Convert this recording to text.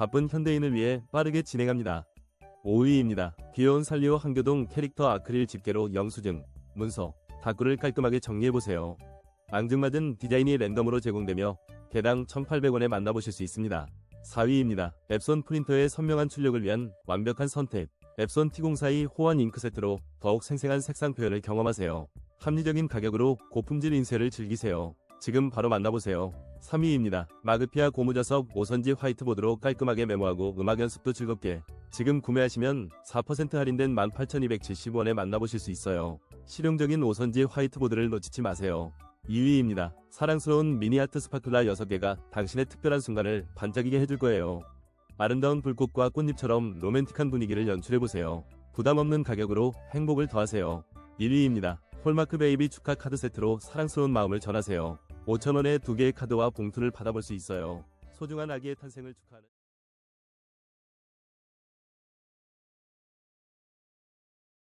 바쁜 현대인을 위해 빠르게 진행합니다. 5위입니다. 귀여운 살리오 한교동 캐릭터 아크릴 집게로 영수증, 문서, 다꾸를 깔끔하게 정리해보세요. 앙증맞은 디자인이 랜덤으로 제공되며 개당 1,800원에 만나보실 수 있습니다. 4위입니다. 앱손 프린터의 선명한 출력을 위한 완벽한 선택. 앱손 T04의 호환 잉크 세트로 더욱 생생한 색상 표현을 경험하세요. 합리적인 가격으로 고품질 인쇄를 즐기세요. 지금 바로 만나보세요. 3위입니다. 마그피아 고무자석 5선지 화이트보드로 깔끔하게 메모하고 음악 연습도 즐겁게. 지금 구매하시면 4% 할인된 18,270원에 만나보실 수 있어요. 실용적인 5선지 화이트보드를 놓치지 마세요. 2위입니다. 사랑스러운 미니아트 스파클라 6개가 당신의 특별한 순간을 반짝이게 해줄 거예요. 아름다운 불꽃과 꽃잎처럼 로맨틱한 분위기를 연출해보세요. 부담 없는 가격으로 행복을 더하세요. 1위입니다. 홀마크 베이비 축하 카드 세트로 사랑스러운 마음을 전하세요. 5,000원에 두 개의 카드와 봉투를 받아볼 수 있어요. 소중한 아기의 탄생을 축하하는